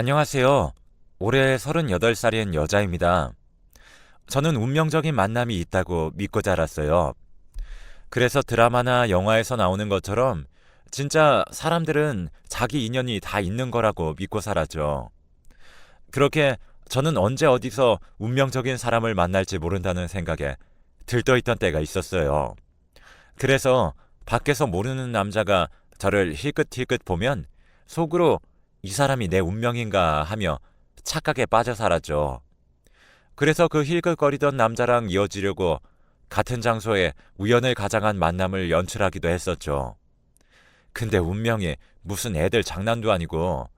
안녕하세요. 올해 38살인 여자입니다. 저는 운명적인 만남이 있다고 믿고 자랐어요. 그래서 드라마나 영화에서 나오는 것처럼 진짜 사람들은 자기 인연이 다 있는 거라고 믿고 살았죠. 그렇게 저는 언제 어디서 운명적인 사람을 만날지 모른다는 생각에 들떠 있던 때가 있었어요. 그래서 밖에서 모르는 남자가 저를 힐끗힐끗 보면 속으로 이 사람이 내 운명인가 하며 착각에 빠져 살았죠. 그래서 그 힐끗거리던 남자랑 이어지려고 같은 장소에 우연을 가장한 만남을 연출하기도 했었죠. 근데 운명이 무슨 애들 장난도 아니고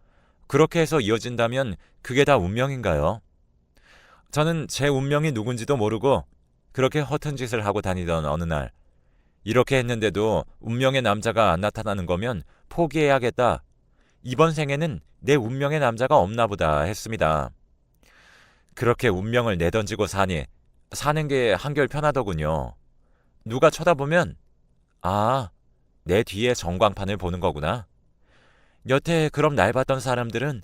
그렇게 해서 이어진다면 그게 다 운명인가요? 저는 제 운명이 누군지도 모르고 그렇게 허튼 짓을 하고 다니던 어느 날 이렇게 했는데도 운명의 남자가 안 나타나는 거면 포기해야겠다. 이번 생에는 내 운명의 남자가 없나 보다 했습니다. 그렇게 운명을 내던지고 사니 사는 게 한결 편하더군요. 누가 쳐다보면 아, 내 뒤에 전광판을 보는 거구나. 여태 그럼 날 봤던 사람들은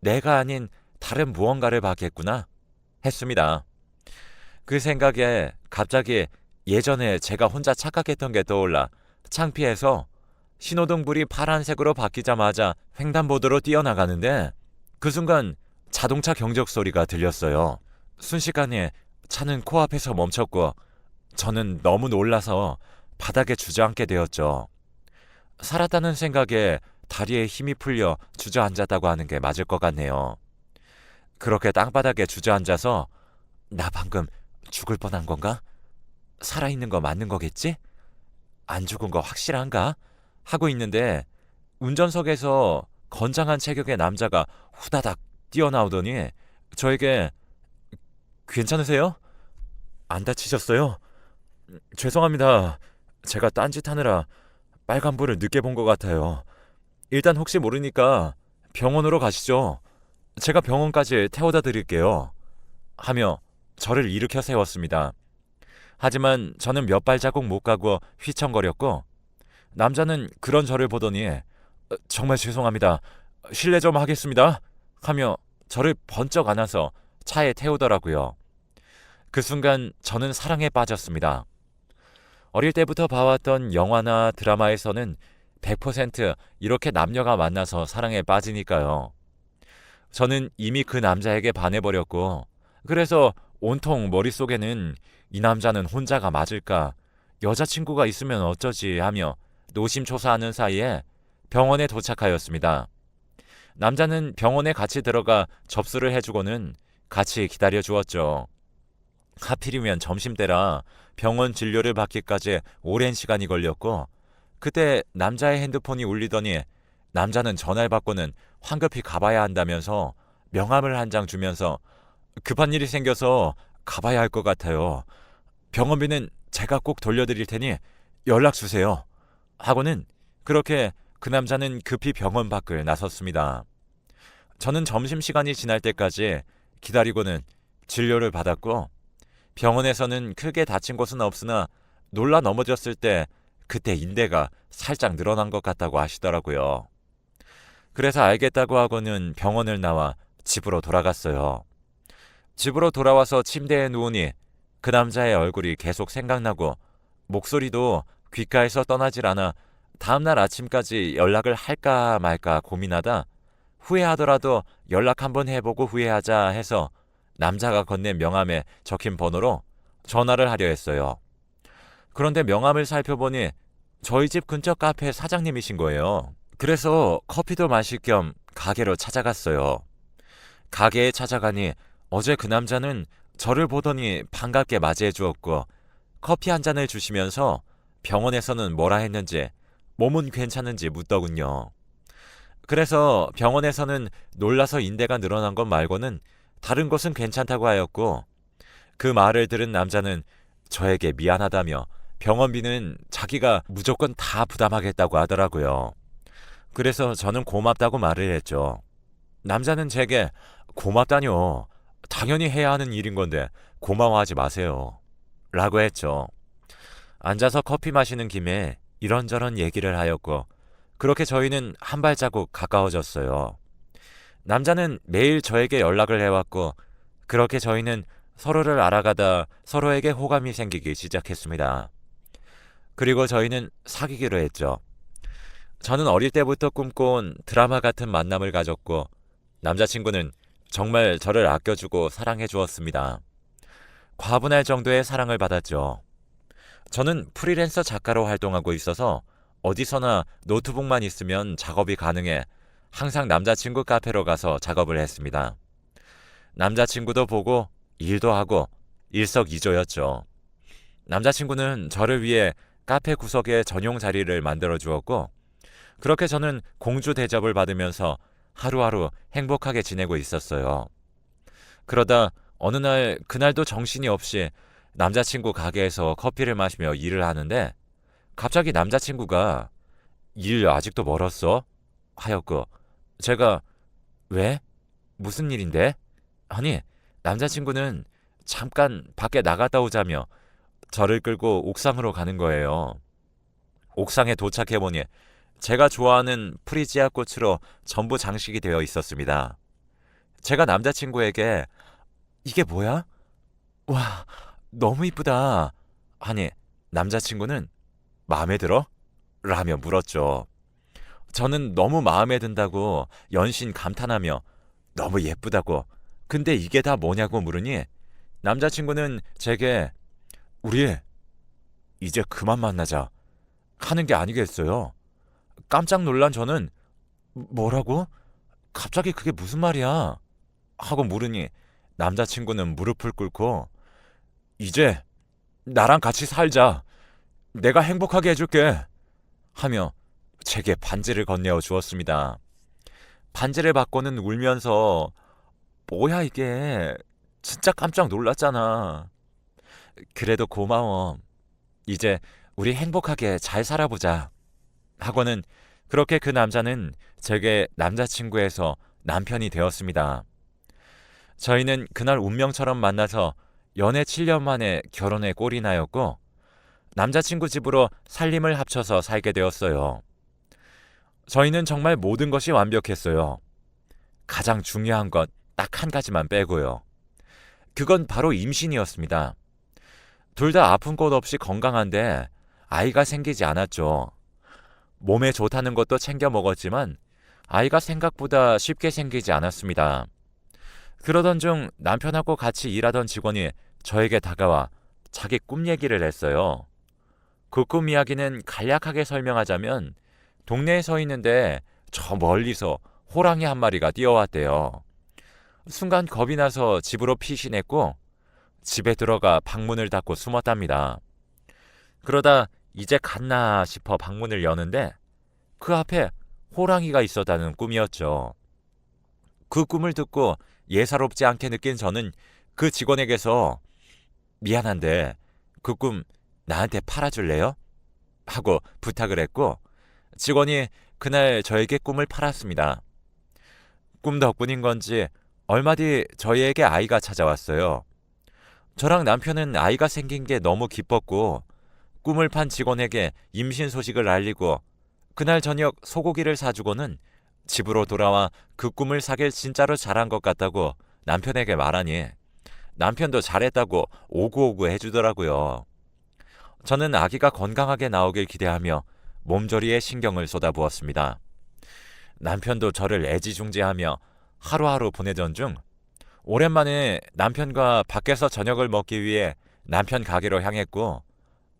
내가 아닌 다른 무언가를 봤겠구나 했습니다. 그 생각에 갑자기 예전에 제가 혼자 착각했던 게 떠올라 창피해서 신호등 불이 파란색으로 바뀌자마자 횡단보도로 뛰어나가는데 그 순간 자동차 경적 소리가 들렸어요. 순식간에 차는 코앞에서 멈췄고 저는 너무 놀라서 바닥에 주저앉게 되었죠. 살았다는 생각에 다리에 힘이 풀려 주저앉았다고 하는 게 맞을 것 같네요. 그렇게 땅바닥에 주저앉아서 나 방금 죽을 뻔한 건가? 살아있는 거 맞는 거겠지? 안 죽은 거 확실한가? 하고 있는데 운전석에서 건장한 체격의 남자가 후다닥 뛰어나오더니 저에게 괜찮으세요? 안 다치셨어요? 죄송합니다. 제가 딴짓하느라 빨간불을 늦게 본 것 같아요. 일단 혹시 모르니까 병원으로 가시죠. 제가 병원까지 태워다 드릴게요. 하며 저를 일으켜 세웠습니다. 하지만 저는 몇 발자국 못 가고 휘청거렸고 남자는 그런 저를 보더니 "어, 정말 죄송합니다. 실례 좀 하겠습니다. 하며 저를 번쩍 안아서 차에 태우더라고요. 그 순간 저는 사랑에 빠졌습니다. 어릴 때부터 봐왔던 영화나 드라마에서는 100% 이렇게 남녀가 만나서 사랑에 빠지니까요. 저는 이미 그 남자에게 반해버렸고, 그래서 온통 머릿속에는 이 남자는 혼자가 맞을까, 여자친구가 있으면 어쩌지 하며 노심초사하는 사이에 병원에 도착하였습니다. 남자는 병원에 같이 들어가 접수를 해주고는 같이 기다려 주었죠. 하필이면 점심때라 병원 진료를 받기까지 오랜 시간이 걸렸고, 그때 남자의 핸드폰이 울리더니 남자는 전화를 받고는 황급히 가봐야 한다면서 명함을 한 장 주면서 급한 일이 생겨서 가봐야 할 것 같아요. 병원비는 제가 꼭 돌려드릴 테니 연락 주세요. 하고는 그렇게 그 남자는 급히 병원 밖을 나섰습니다. 저는 점심시간이 지날 때까지 기다리고는 진료를 받았고 병원에서는 크게 다친 곳은 없으나 놀라 넘어졌을 때 그때 인대가 살짝 늘어난 것 같다고 하시더라고요. 그래서 알겠다고 하고는 병원을 나와 집으로 돌아갔어요. 집으로 돌아와서 침대에 누우니 그 남자의 얼굴이 계속 생각나고 목소리도 귓가에서 떠나질 않아 다음날 아침까지 연락을 할까 말까 고민하다 후회하더라도 연락 한번 해보고 후회하자 해서 남자가 건넨 명함에 적힌 번호로 전화를 하려 했어요. 그런데 명함을 살펴보니 저희 집 근처 카페 사장님이신 거예요. 그래서 커피도 마실 겸 가게로 찾아갔어요. 가게에 찾아가니 어제 그 남자는 저를 보더니 반갑게 맞이해 주었고 커피 한 잔을 주시면서 병원에서는 뭐라 했는지 몸은 괜찮은지 묻더군요. 그래서 병원에서는 놀라서 인대가 늘어난 것 말고는 다른 것은 괜찮다고 하였고 그 말을 들은 남자는 저에게 미안하다며 병원비는 자기가 무조건 다 부담하겠다고 하더라고요. 그래서 저는 고맙다고 말을 했죠. 남자는 제게 고맙다뇨. 당연히 해야 하는 일인 건데 고마워하지 마세요. 라고 했죠. 앉아서 커피 마시는 김에 이런저런 얘기를 하였고 그렇게 저희는 한 발자국 가까워졌어요. 남자는 매일 저에게 연락을 해왔고, 그렇게 저희는 서로를 알아가다 서로에게 호감이 생기기 시작했습니다. 그리고 저희는 사귀기로 했죠. 저는 어릴 때부터 꿈꿔온 드라마 같은 만남을 가졌고, 남자친구는 정말 저를 아껴주고 사랑해 주었습니다. 과분할 정도의 사랑을 받았죠. 저는 프리랜서 작가로 활동하고 있어서 어디서나 노트북만 있으면 작업이 가능해 항상 남자친구 카페로 가서 작업을 했습니다. 남자친구도 보고 일도 하고 일석이조였죠. 남자친구는 저를 위해 카페 구석에 전용 자리를 만들어 주었고, 그렇게 저는 공주 대접을 받으면서 하루하루 행복하게 지내고 있었어요. 그러다 어느 날 그날도 정신이 없이 남자친구 가게에서 커피를 마시며 일을 하는데 갑자기 남자친구가 일 아직도 멀었어? 하였고 제가 왜? 무슨 일인데? 아니 남자친구는 잠깐 밖에 나갔다 오자며 저를 끌고 옥상으로 가는 거예요. 옥상에 도착해보니 제가 좋아하는 프리지아 꽃으로 전부 장식이 되어 있었습니다. 제가 남자친구에게 이게 뭐야? 와, 너무 이쁘다. 하니 남자친구는 마음에 들어? 라며 물었죠. 저는 너무 마음에 든다고 연신 감탄하며 너무 예쁘다고 근데 이게 다 뭐냐고 물으니 남자친구는 제게 우리 이제 그만 만나자 하는 게 아니겠어요. 깜짝 놀란 저는 뭐라고? 갑자기 그게 무슨 말이야? 하고 물으니 남자친구는 무릎을 꿇고 이제 나랑 같이 살자. 내가 행복하게 해줄게. 하며 제게 반지를 건네어 주었습니다. 반지를 받고는 울면서 뭐야 이게 진짜 깜짝 놀랐잖아. 그래도 고마워. 이제 우리 행복하게 잘 살아보자. 하고는 그렇게 그 남자는 제게 남자친구에서 남편이 되었습니다. 저희는 그날 운명처럼 만나서 연애 7년 만에 결혼에 꼴이 나였고 남자친구 집으로 살림을 합쳐서 살게 되었어요. 저희는 정말 모든 것이 완벽했어요. 가장 중요한 것 딱 한 가지만 빼고요. 그건 바로 임신이었습니다. 둘 다 아픈 곳 없이 건강한데 아이가 생기지 않았죠. 몸에 좋다는 것도 챙겨 먹었지만 아이가 생각보다 쉽게 생기지 않았습니다. 그러던 중 남편하고 같이 일하던 직원이 저에게 다가와 자기 꿈 얘기를 했어요. 그 꿈 이야기는 간략하게 설명하자면 동네에 서 있는데 저 멀리서 호랑이 한 마리가 뛰어왔대요. 순간 겁이 나서 집으로 피신했고 집에 들어가 방문을 닫고 숨었답니다. 그러다 이제 갔나 싶어 방문을 여는데 그 앞에 호랑이가 있었다는 꿈이었죠. 그 꿈을 듣고 예사롭지 않게 느낀 저는 그 직원에게서 미안한데 그 꿈 나한테 팔아줄래요? 하고 부탁을 했고 직원이 그날 저에게 꿈을 팔았습니다. 꿈 덕분인 건지 얼마 뒤 저희에게 아이가 찾아왔어요. 저랑 남편은 아이가 생긴 게 너무 기뻤고 꿈을 판 직원에게 임신 소식을 알리고 그날 저녁 소고기를 사주고는 집으로 돌아와 그 꿈을 사길 진짜로 잘한 것 같다고 남편에게 말하니 남편도 잘했다고 오구오구 해주더라고요. 저는 아기가 건강하게 나오길 기대하며 몸조리에 신경을 쏟아부었습니다. 남편도 저를 애지중지하며 하루하루 보내던 중 오랜만에 남편과 밖에서 저녁을 먹기 위해 남편 가게로 향했고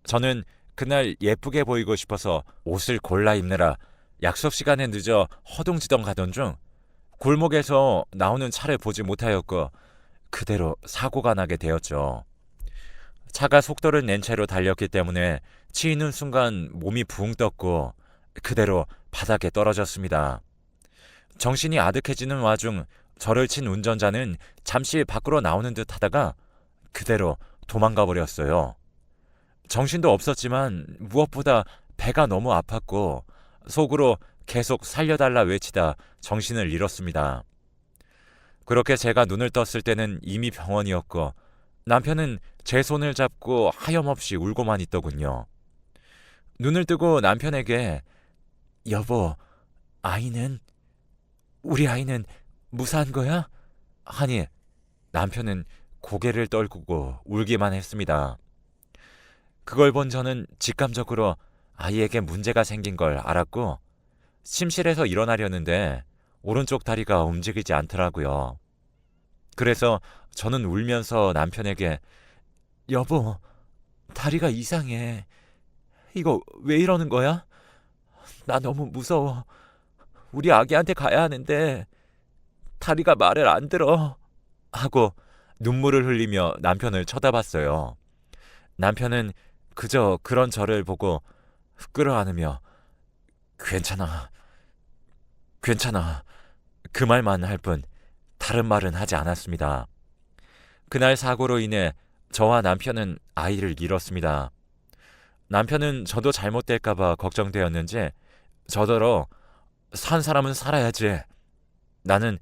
저는 그날 예쁘게 보이고 싶어서 옷을 골라 입느라 약속 시간에 늦어 허둥지덩 가던 중 골목에서 나오는 차를 보지 못하였고 그대로 사고가 나게 되었죠. 차가 속도를 낸 채로 달렸기 때문에 치이는 순간 몸이 붕 떴고 그대로 바닥에 떨어졌습니다. 정신이 아득해지는 와중 저를 친 운전자는 잠시 밖으로 나오는 듯 하다가 그대로 도망가 버렸어요. 정신도 없었지만 무엇보다 배가 너무 아팠고 속으로 계속 살려달라 외치다 정신을 잃었습니다. 그렇게 제가 눈을 떴을 때는 이미 병원이었고 남편은 제 손을 잡고 하염없이 울고만 있더군요. 눈을 뜨고 남편에게 여보, 아이는 우리 아이는 무사한 거야? 하니 남편은 고개를 떨구고 울기만 했습니다. 그걸 본 저는 직감적으로 아이에게 문제가 생긴 걸 알았고 침실에서 일어나려는데 오른쪽 다리가 움직이지 않더라고요. 그래서 저는 울면서 남편에게 여보, 다리가 이상해. 이거 왜 이러는 거야? 나 너무 무서워. 우리 아기한테 가야 하는데 다리가 말을 안 들어. 하고 눈물을 흘리며 남편을 쳐다봤어요. 남편은 그저 그런 저를 보고 끌어안으며 괜찮아. 괜찮아. 그 말만 할 뿐 다른 말은 하지 않았습니다. 그날 사고로 인해 저와 남편은 아이를 잃었습니다. 남편은 저도 잘못될까봐 걱정되었는지 저더러 산 사람은 살아야지. 나는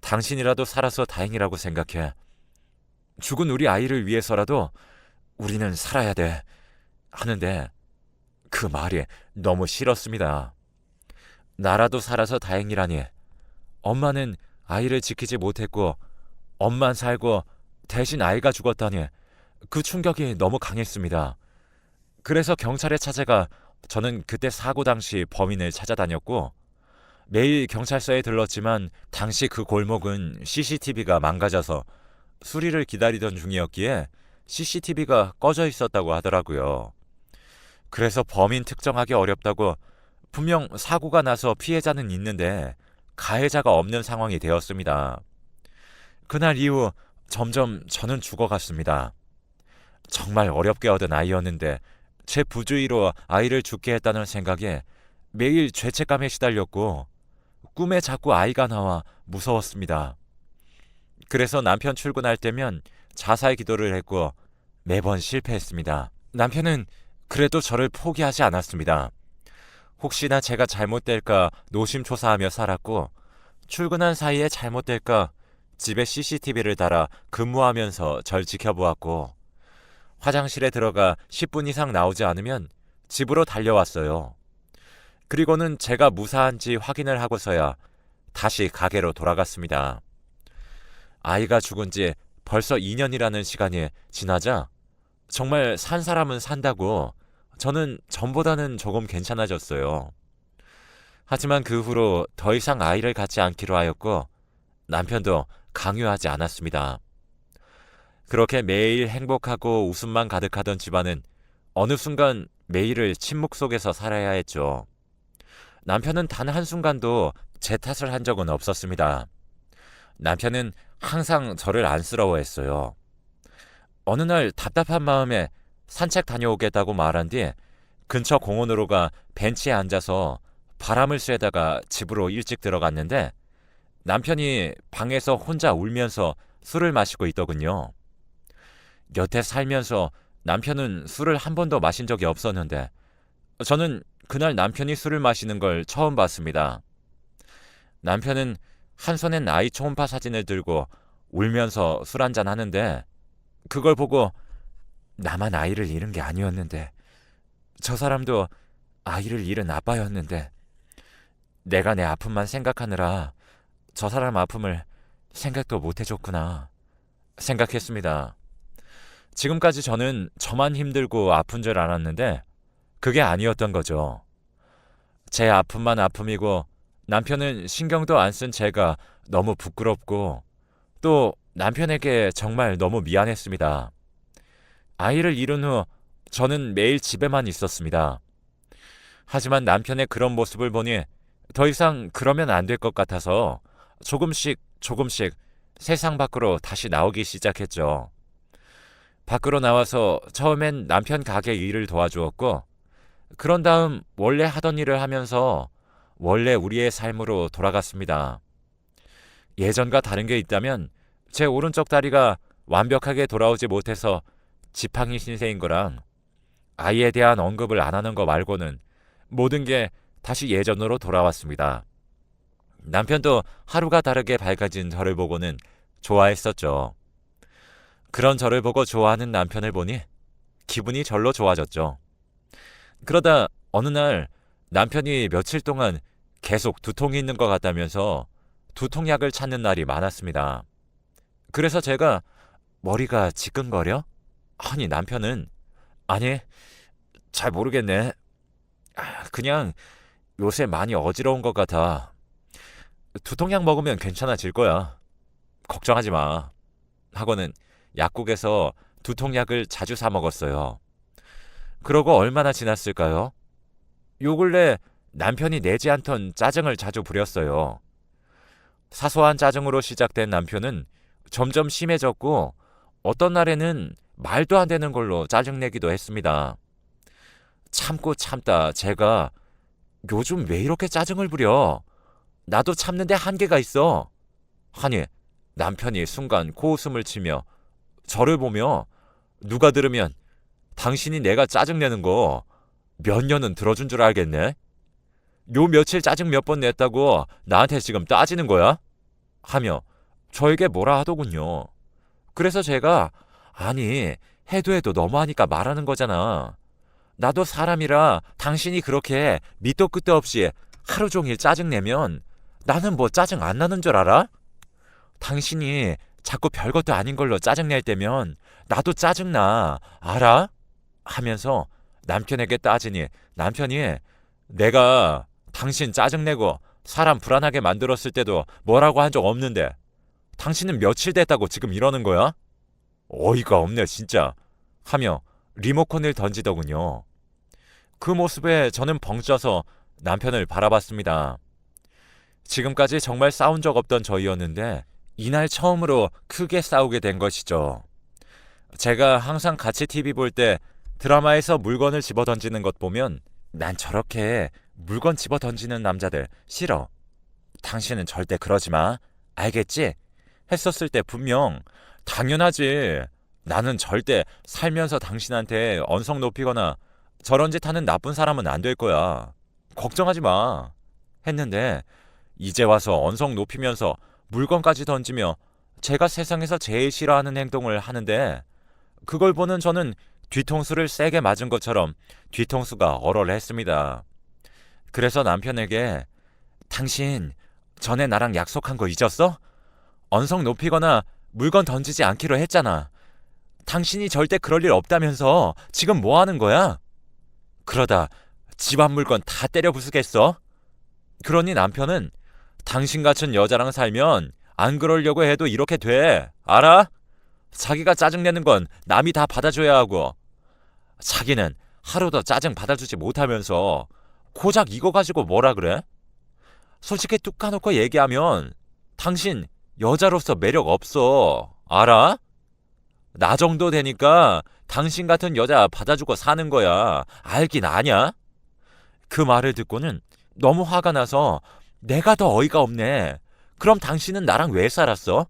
당신이라도 살아서 다행이라고 생각해. 죽은 우리 아이를 위해서라도 우리는 살아야 돼. 하는데 그 말이 너무 싫었습니다. 나라도 살아서 다행이라니. 엄마는 아이를 지키지 못했고 엄만 살고 대신 아이가 죽었다니 그 충격이 너무 강했습니다. 그래서 경찰에 찾아가 저는 그때 사고 당시 범인을 찾아다녔고 매일 경찰서에 들렀지만 당시 그 골목은 CCTV가 망가져서 수리를 기다리던 중이었기에 CCTV가 꺼져 있었다고 하더라고요. 그래서 범인 특정하기 어렵다고 분명 사고가 나서 피해자는 있는데 가해자가 없는 상황이 되었습니다. 그날 이후 점점 저는 죽어갔습니다. 정말 어렵게 얻은 아이였는데 제 부주의로 아이를 죽게 했다는 생각에 매일 죄책감에 시달렸고 꿈에 자꾸 아이가 나와 무서웠습니다. 그래서 남편 출근할 때면 자살 기도를 했고 매번 실패했습니다. 남편은 그래도 저를 포기하지 않았습니다. 혹시나 제가 잘못될까 노심초사하며 살았고 출근한 사이에 잘못될까 집에 CCTV를 달아 근무하면서 절 지켜보았고 화장실에 들어가 10분 이상 나오지 않으면 집으로 달려왔어요. 그리고는 제가 무사한지 확인을 하고서야 다시 가게로 돌아갔습니다. 아이가 죽은 지 벌써 2년이라는 시간이 지나자 정말 산 사람은 산다고 저는 전보다는 조금 괜찮아졌어요. 하지만 그 후로 더 이상 아이를 갖지 않기로 하였고 남편도 강요하지 않았습니다. 그렇게 매일 행복하고 웃음만 가득하던 집안은 어느 순간 매일을 침묵 속에서 살아야 했죠. 남편은 단 한순간도 제 탓을 한 적은 없었습니다. 남편은 항상 저를 안쓰러워했어요. 어느 날 답답한 마음에 산책 다녀오겠다고 말한 뒤 근처 공원으로 가 벤치에 앉아서 바람을 쐬다가 집으로 일찍 들어갔는데 남편이 방에서 혼자 울면서 술을 마시고 있더군요. 여태 살면서 남편은 술을 한 번도 마신 적이 없었는데 저는 그날 남편이 술을 마시는 걸 처음 봤습니다. 남편은 한 손엔 아이 초음파 사진을 들고 울면서 술 한잔 하는데 그걸 보고 나만 아이를 잃은 게 아니었는데 저 사람도 아이를 잃은 아빠였는데 내가 내 아픔만 생각하느라 저 사람 아픔을 생각도 못 해줬구나 생각했습니다. 지금까지 저는 저만 힘들고 아픈 줄 알았는데 그게 아니었던 거죠. 제 아픔만 아픔이고 남편은 신경도 안 쓴 제가 너무 부끄럽고 또 남편에게 정말 너무 미안했습니다. 아이를 잃은 후 저는 매일 집에만 있었습니다. 하지만 남편의 그런 모습을 보니 더 이상 그러면 안 될 것 같아서 조금씩 조금씩 세상 밖으로 다시 나오기 시작했죠. 밖으로 나와서 처음엔 남편 가게 일을 도와주었고, 그런 다음 원래 하던 일을 하면서 원래 우리의 삶으로 돌아갔습니다. 예전과 다른 게 있다면 제 오른쪽 다리가 완벽하게 돌아오지 못해서 지팡이 신세인 거랑 아이에 대한 언급을 안 하는 거 말고는 모든 게 다시 예전으로 돌아왔습니다. 남편도 하루가 다르게 밝아진 저를 보고는 좋아했었죠. 그런 저를 보고 좋아하는 남편을 보니 기분이 절로 좋아졌죠. 그러다 어느 날 남편이 며칠 동안 계속 두통이 있는 것 같다면서 두통약을 찾는 날이 많았습니다. 그래서 제가 머리가 지끈거려? 아니 남편은 아니 잘 모르겠네. 아, 그냥 요새 많이 어지러운 것 같아. 두통약 먹으면 괜찮아질 거야. 걱정하지 마. 하고는 약국에서 두통약을 자주 사 먹었어요. 그러고 얼마나 지났을까요? 요 근래 남편이 내지 않던 짜증을 자주 부렸어요. 사소한 짜증으로 시작된 남편은 점점 심해졌고 어떤 날에는 말도 안 되는 걸로 짜증내기도 했습니다. 참고 참다 제가 요즘 왜 이렇게 짜증을 부려? 나도 참는데 한계가 있어. 하니 남편이 순간 코웃음을 치며 저를 보며 누가 들으면 당신이 내가 짜증내는 거 몇 년은 들어준 줄 알겠네. 요 며칠 짜증 몇 번 냈다고 나한테 지금 따지는 거야? 하며 저에게 뭐라 하더군요. 그래서 제가 아니 해도 해도 너무하니까 말하는 거잖아. 나도 사람이라 당신이 그렇게 밑도 끝도 없이 하루 종일 짜증내면 나는 뭐 짜증 안 나는 줄 알아? 당신이 자꾸 별것도 아닌 걸로 짜증낼 때면 나도 짜증나. 알아? 하면서 남편에게 따지니 남편이 내가 당신 짜증내고 사람 불안하게 만들었을 때도 뭐라고 한 적 없는데 당신은 며칠 됐다고 지금 이러는 거야? 어이가 없네 진짜 하며 리모컨을 던지더군요. 그 모습에 저는 벙쪄서 남편을 바라봤습니다. 지금까지 정말 싸운 적 없던 저희였는데 이날 처음으로 크게 싸우게 된 것이죠. 제가 항상 같이 TV 볼 때 드라마에서 물건을 집어 던지는 것 보면 난 저렇게 물건 집어 던지는 남자들 싫어. 당신은 절대 그러지 마. 알겠지? 했었을 때 분명 당연하지. 나는 절대 살면서 당신한테 언성 높이거나 저런 짓 하는 나쁜 사람은 안 될 거야. 걱정하지 마. 했는데 이제 와서 언성 높이면서 물건까지 던지며 제가 세상에서 제일 싫어하는 행동을 하는데 그걸 보는 저는 뒤통수를 세게 맞은 것처럼 뒤통수가 얼얼했습니다. 그래서 남편에게 당신 전에 나랑 약속한 거 잊었어? 언성 높이거나 물건 던지지 않기로 했잖아. 당신이 절대 그럴 일 없다면서 지금 뭐 하는 거야? 그러다 집안 물건 다 때려 부수겠어? 그러니 남편은 당신 같은 여자랑 살면 안 그러려고 해도 이렇게 돼. 알아? 자기가 짜증내는 건 남이 다 받아줘야 하고 자기는 하루도 짜증 받아주지 못하면서 고작 이거 가지고 뭐라 그래? 솔직히 뚝 까놓고 얘기하면 당신 여자로서 매력 없어. 알아? 나 정도 되니까 당신 같은 여자 받아주고 사는 거야. 알긴 아냐? 그 말을 듣고는 너무 화가 나서 내가 더 어이가 없네. 그럼 당신은 나랑 왜 살았어?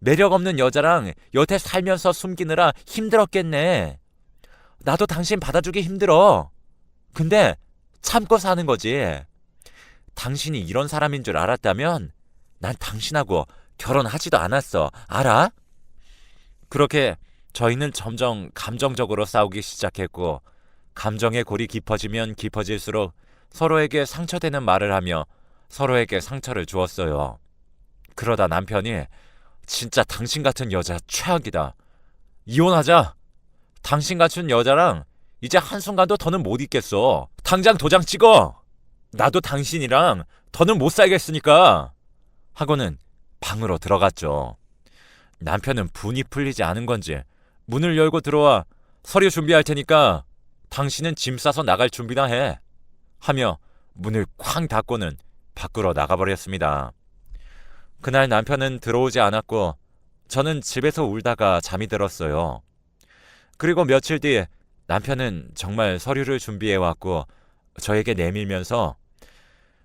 매력 없는 여자랑 여태 살면서 숨기느라 힘들었겠네. 나도 당신 받아주기 힘들어. 근데 참고 사는 거지. 당신이 이런 사람인 줄 알았다면 난 당신하고 결혼하지도 않았어. 알아? 그렇게 저희는 점점 감정적으로 싸우기 시작했고 감정의 골이 깊어지면 깊어질수록 서로에게 상처되는 말을 하며 서로에게 상처를 주었어요. 그러다 남편이 진짜 당신 같은 여자 최악이다. 이혼하자. 당신 같은 여자랑 이제 한순간도 더는 못 있겠어. 당장 도장 찍어. 나도 당신이랑 더는 못 살겠으니까. 하고는 방으로 들어갔죠. 남편은 분이 풀리지 않은 건지 문을 열고 들어와 서류 준비할 테니까 당신은 짐 싸서 나갈 준비나 해. 하며 문을 쾅 닫고는 밖으로 나가버렸습니다. 그날 남편은 들어오지 않았고 저는 집에서 울다가 잠이 들었어요. 그리고 며칠 뒤 남편은 정말 서류를 준비해 왔고 저에게 내밀면서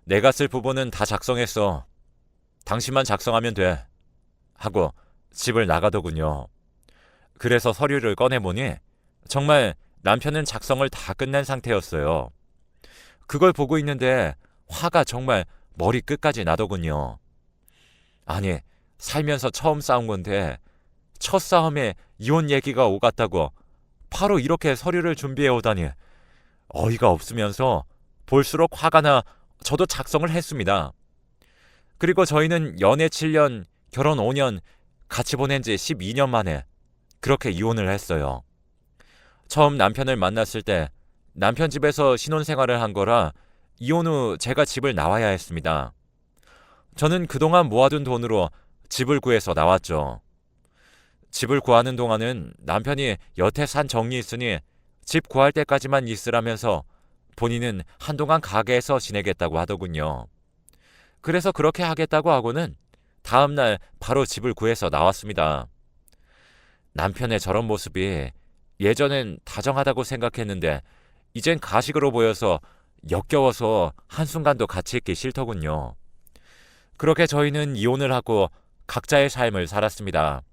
내가 쓸 부분은 다 작성했어. 당신만 작성하면 돼. 하고 집을 나가더군요. 그래서 서류를 꺼내보니 정말 남편은 작성을 다 끝낸 상태였어요. 그걸 보고 있는데 화가 정말 머리 끝까지 나더군요. 아니, 살면서 처음 싸운 건데 첫 싸움에 이혼 얘기가 오갔다고 바로 이렇게 서류를 준비해 오다니 어이가 없으면서 볼수록 화가 나 저도 작성을 했습니다. 그리고 저희는 연애 7년, 결혼 5년, 같이 보낸 지 12년 만에 그렇게 이혼을 했어요. 처음 남편을 만났을 때 남편 집에서 신혼 생활을 한 거라 이혼 후 제가 집을 나와야 했습니다. 저는 그동안 모아둔 돈으로 집을 구해서 나왔죠. 집을 구하는 동안은 남편이 여태 산 정리 있으니 집 구할 때까지만 있으라면서 본인은 한동안 가게에서 지내겠다고 하더군요. 그래서 그렇게 하겠다고 하고는 다음날 바로 집을 구해서 나왔습니다. 남편의 저런 모습이 예전엔 다정하다고 생각했는데 이젠 가식으로 보여서 역겨워서 한순간도 같이 있기 싫더군요. 그렇게 저희는 이혼을 하고 각자의 삶을 살았습니다.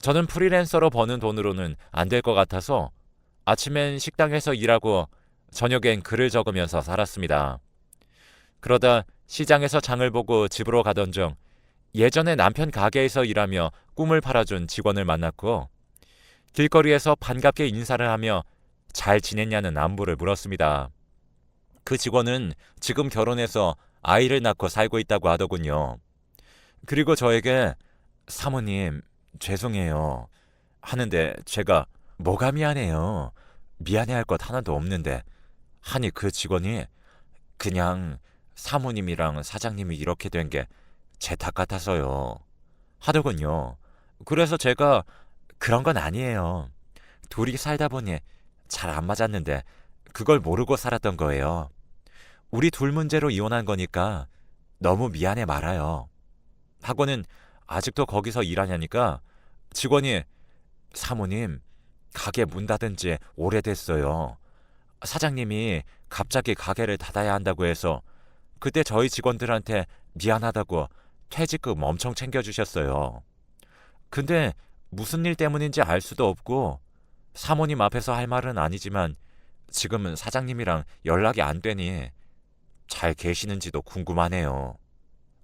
저는 프리랜서로 버는 돈으로는 안 될 것 같아서 아침엔 식당에서 일하고 저녁엔 글을 적으면서 살았습니다. 그러다 시장에서 장을 보고 집으로 가던 중 예전에 남편 가게에서 일하며 꿈을 팔아준 직원을 만났고 길거리에서 반갑게 인사를 하며 잘 지냈냐는 안부를 물었습니다. 그 직원은 지금 결혼해서 아이를 낳고 살고 있다고 하더군요. 그리고 저에게 사모님 죄송해요 하는데 제가 뭐가 미안해요. 미안해할 것 하나도 없는데 하니 그 직원이 그냥 사모님이랑 사장님이 이렇게 된 게 제 탓 같아서요. 하더군요. 그래서 제가 그런 건 아니에요. 둘이 살다 보니 잘 안 맞았는데 그걸 모르고 살았던 거예요. 우리 둘 문제로 이혼한 거니까 너무 미안해 말아요. 하고는 아직도 거기서 일하냐니까 직원이 사모님 가게 문 닫은 지 오래됐어요. 사장님이 갑자기 가게를 닫아야 한다고 해서 그때 저희 직원들한테 미안하다고 퇴직금 엄청 챙겨주셨어요. 근데 무슨 일 때문인지 알 수도 없고 사모님 앞에서 할 말은 아니지만 지금은 사장님이랑 연락이 안 되니 잘 계시는지도 궁금하네요.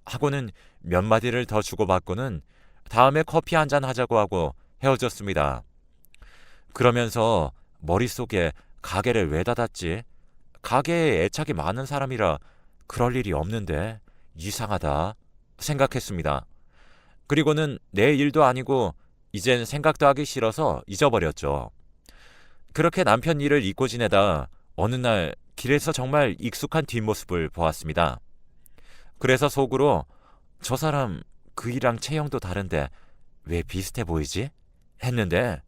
하고는 몇 마디를 더 주고받고는 다음에 커피 한 잔 하자고 하고 헤어졌습니다. 그러면서 머릿속에 가게를 왜 닫았지? 가게에 애착이 많은 사람이라 그럴 일이 없는데 이상하다 생각했습니다. 그리고는 내 일도 아니고 이젠 생각도 하기 싫어서 잊어버렸죠. 그렇게 남편 일을 잊고 지내다 어느 날 길에서 정말 익숙한 뒷모습을 보았습니다. 그래서 속으로 저 사람 그 일랑 체형도 다른데 왜 비슷해 보이지? 했는데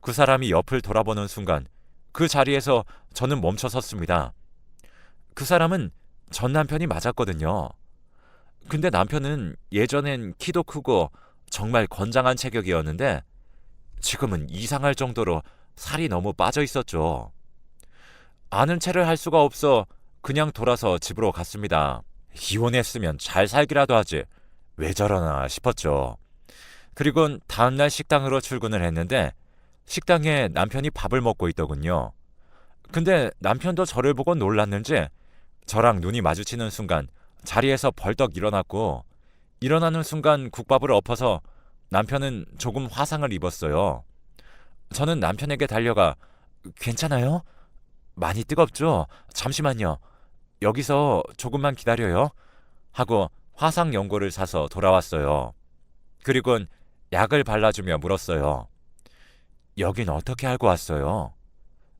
그 사람이 옆을 돌아보는 순간 그 자리에서 저는 멈춰 섰습니다. 그 사람은 전 남편이 맞았거든요. 근데 남편은 예전엔 키도 크고 정말 건장한 체격이었는데 지금은 이상할 정도로 살이 너무 빠져 있었죠. 아는 체를 할 수가 없어 그냥 돌아서 집으로 갔습니다. 이혼했으면 잘 살기라도 하지. 왜 저러나 싶었죠. 그리고 다음날 식당으로 출근을 했는데 식당에 남편이 밥을 먹고 있더군요. 근데 남편도 저를 보고 놀랐는지 저랑 눈이 마주치는 순간 자리에서 벌떡 일어났고 일어나는 순간 국밥을 엎어서 남편은 조금 화상을 입었어요. 저는 남편에게 달려가 괜찮아요? 많이 뜨겁죠? 잠시만요. 여기서 조금만 기다려요. 하고 화상 연고를 사서 돌아왔어요. 그리곤 약을 발라주며 물었어요. 여긴 어떻게 알고 왔어요?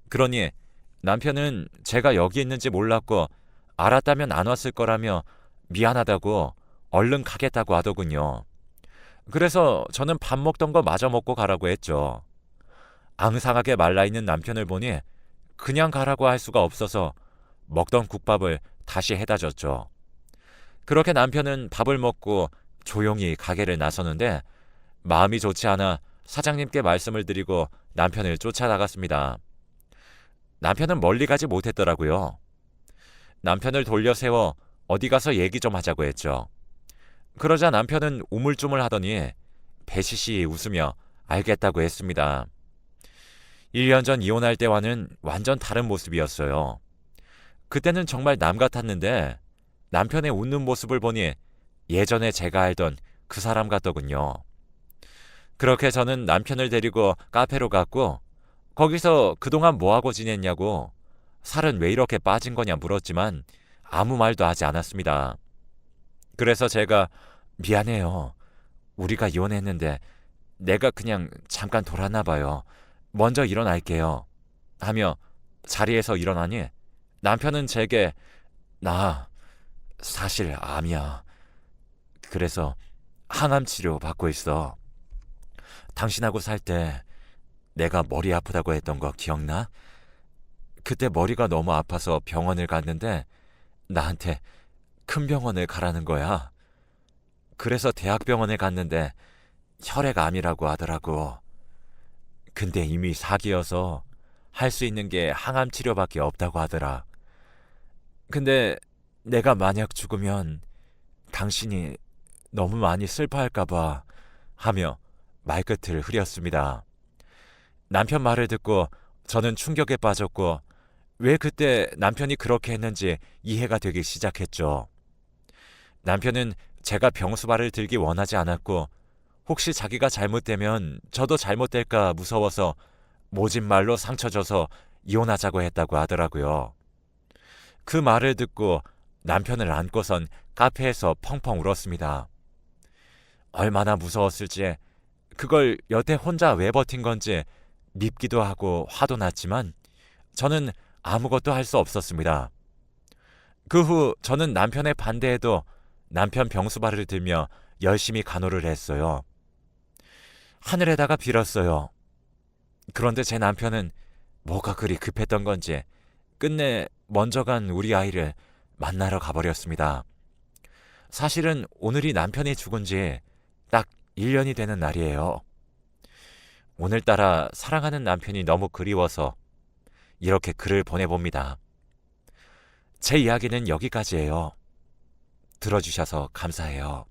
그러니 남편은 제가 여기 있는지 몰랐고 알았다면 안 왔을 거라며 미안하다고 얼른 가겠다고 하더군요. 그래서 저는 밥 먹던 거 마저 먹고 가라고 했죠. 앙상하게 말라있는 남편을 보니 그냥 가라고 할 수가 없어서 먹던 국밥을 다시 해다 줬죠. 그렇게 남편은 밥을 먹고 조용히 가게를 나서는데 마음이 좋지 않아 사장님께 말씀을 드리고 남편을 쫓아나갔습니다. 남편은 멀리 가지 못했더라고요. 남편을 돌려 세워 어디 가서 얘기 좀 하자고 했죠. 그러자 남편은 우물쭈물 하더니 배시시 웃으며 알겠다고 했습니다. 1년 전 이혼할 때와는 완전 다른 모습이었어요. 그때는 정말 남 같았는데 남편의 웃는 모습을 보니 예전에 제가 알던 그 사람 같더군요. 그렇게 저는 남편을 데리고 카페로 갔고 거기서 그동안 뭐하고 지냈냐고 살은 왜 이렇게 빠진 거냐 물었지만 아무 말도 하지 않았습니다. 그래서 제가 미안해요. 우리가 이혼했는데 내가 그냥 잠깐 돌았나 봐요. 먼저 일어날게요. 하며 자리에서 일어나니 남편은 제게 나 사실 암이야. 그래서 항암 치료 받고 있어. 당신하고 살 때 내가 머리 아프다고 했던 거 기억나? 그때 머리가 너무 아파서 병원을 갔는데 나한테 큰 병원을 가라는 거야. 그래서 대학병원에 갔는데 혈액암이라고 하더라고. 근데 이미 사기여서 할 수 있는 게 항암 치료밖에 없다고 하더라. 근데 내가 만약 죽으면 당신이 너무 많이 슬퍼할까봐 하며 말끝을 흐렸습니다. 남편 말을 듣고 저는 충격에 빠졌고 왜 그때 남편이 그렇게 했는지 이해가 되기 시작했죠. 남편은 제가 병수발을 들기 원하지 않았고 혹시 자기가 잘못되면 저도 잘못될까 무서워서 모진 말로 상처 줘서 이혼하자고 했다고 하더라고요. 그 말을 듣고 남편을 안고선 카페에서 펑펑 울었습니다. 얼마나 무서웠을지 그걸 여태 혼자 왜 버틴 건지 밉기도 하고 화도 났지만 저는 아무것도 할 수 없었습니다. 그 후 저는 남편의 반대에도 남편 병수발을 들며 열심히 간호를 했어요. 하늘에다가 빌었어요. 그런데 제 남편은 뭐가 그리 급했던 건지 끝내 먼저 간 우리 아이를 만나러 가버렸습니다. 사실은 오늘이 남편이 죽은 지 딱 1년이 되는 날이에요. 오늘따라 사랑하는 남편이 너무 그리워서 이렇게 글을 보내봅니다. 제 이야기는 여기까지예요. 들어주셔서 감사해요.